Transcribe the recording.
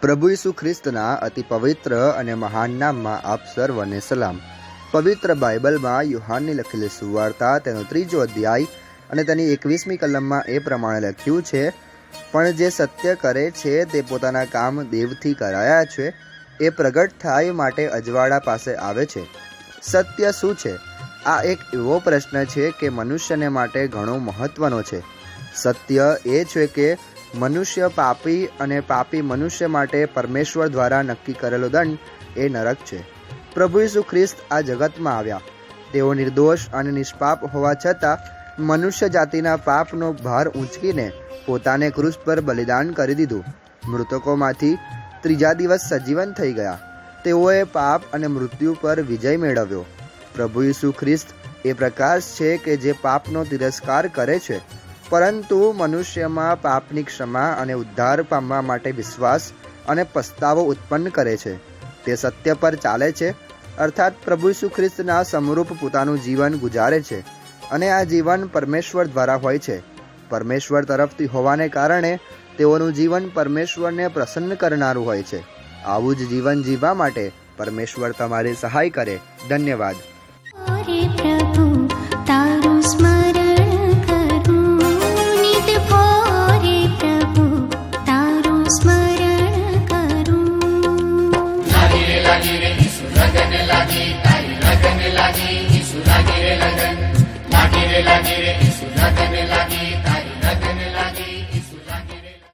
પ્રભુ ઈસુ ખ્રિસ્તના અતિ પવિત્ર અને મહાન નામમાં આપ સર્વને સલામ. પવિત્ર બાઇબલમાં યુહાનની લખેલી સુવાર્તા, તેનો ત્રીજો અધ્યાય અને તેની એકવીસમી કલમમાં એ પ્રમાણે લખ્યું છે, પણ જે સત્ય કરે છે, તે પોતાના કામ દેવથી કરાયા છે, એ પ્રગટ થાય માટે અજવાળા પાસે આવે છે. સત્ય શું છે? આ એક એવો પ્રશ્ન છે કે મનુષ્યને માટે ઘણો મહત્વનો છે. સત્ય એ છે કે મનુષ્ય પાપી અને પાપી મનુષ્ય માટે પરમેશ્વર દ્વારા નક્કી કરેલો દંડ એ નરક છે. પ્રભુ ઈસુ ખ્રિસ્ત આ જગતમાં આવ્યા. તેઓ નિર્દોષ અને નિષ્પાપ હોવા છતાં મનુષ્ય જાતિના પાપનો ભાર ઊંચકીને પોતાને ક્રુસ પર બલિદાન કરી દીધું. મૃતકોમાંથી ત્રીજા દિવસ સજીવન થઈ ગયા. તેઓએ પાપ અને મૃત્યુ પર વિજય મેળવ્યો. પ્રભુ ઈસુ ખ્રિસ્ત એ પ્રકાશ છે કે જે પાપનો તિરસ્કાર કરે છે. પરંતુ મનુષ્યમાં પાપની ક્ષમા અને ઉદ્ધાર પામવા માટે વિશ્વાસ અને પસ્તાવો ઉત્પન્ન કરે છે. તે સત્ય પર ચાલે છે, અર્થાત પ્રભુ ઈસુ ખ્રિસ્તના સમરૂપ પોતાનું જીવન ગુજારે છે અને આ જીવન પરમેશ્વર દ્વારા હોય છે. પરમેશ્વર તરફથી હોવાને કારણે તેઓનું જીવન પરમેશ્વરને પ્રસન્ન કરનારું હોય છે. આવું જ જીવન જીવવા માટે પરમેશ્વર તમારી સહાય કરે. ધન્યવાદ. स्मरण करो